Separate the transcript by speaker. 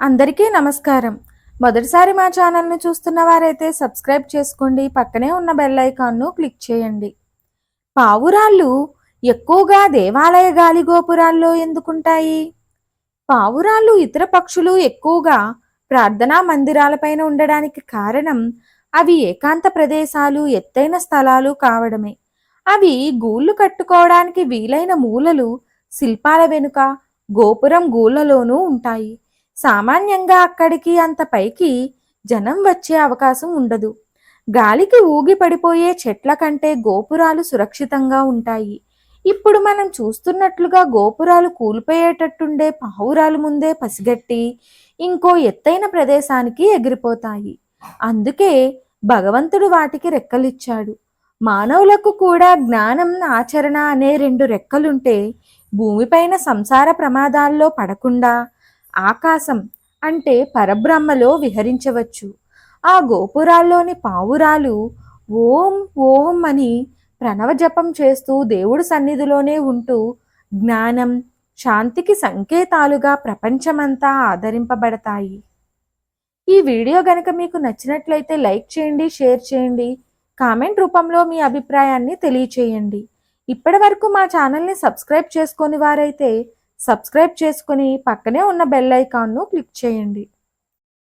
Speaker 1: అందరికీ నమస్కారం. మొదటిసారి మా ఛానల్ను చూస్తున్న వారైతే సబ్స్క్రైబ్ చేసుకోండి పక్కనే ఉన్న బెల్ ఐకాన్ను క్లిక్ చేయండి. పావురాళ్ళు ఎక్కువగా దేవాలయ గాలి గోపురాల్లో ఎందుకుంటాయి? పావురాళ్ళు ఇతర పక్షులు ఎక్కువగా ప్రార్థనా మందిరాలపైన ఉండడానికి కారణం అవి ఏకాంత ప్రదేశాలు ఎత్తైన స్థలాలు కావడమే. అవి గూళ్ళు కట్టుకోవడానికి వీలైన మూలలు శిల్పాల వెనుక గోపురం గూళ్ళలోనూ ఉంటాయి. సామాన్యంగా అక్కడికి అంత పైకి జనం వచ్చే అవకాశం ఉండదు. గాలికి ఊగి పడిపోయే చెట్ల కంటే గోపురాలు సురక్షితంగా ఉంటాయి. ఇప్పుడు మనం చూస్తున్నట్లుగా గోపురాలు కూలిపోయేటట్టుండే పావురాలు ముందే పసిగట్టి ఇంకో ఎత్తైన ప్రదేశానికి ఎగిరిపోతాయి. అందుకే భగవంతుడు వాటికి రెక్కలిచ్చాడు. మానవులకు కూడా జ్ఞానం ఆచరణ అనే రెండు రెక్కలుంటే భూమిపైన సంసార ప్రమాదాల్లో పడకుండా ఆకాశం అంటే పరబ్రహ్మలో విహరించవచ్చు. ఆ గోపురాల్లోని పావురాలు ఓం ఓం అని ప్రణవ జపం చేస్తూ దేవుడి సన్నిధిలోనే ఉంటూ జ్ఞానం శాంతికి సంకేతాలుగా ప్రపంచమంతా ఆదరింపబడతాయి. ఈ వీడియో గనక మీకు నచ్చినట్లయితే లైక్ చేయండి షేర్ చేయండి కామెంట్ రూపంలో మీ అభిప్రాయాన్ని తెలియచేయండి. ఇప్పటి వరకు మా ఛానల్ని సబ్స్క్రైబ్ చేసుకొని వారైతే సబ్స్క్రైబ్ చేసుకుని పక్కనే ఉన్న బెల్ ఐకాన్ను క్లిక్ చేయండి.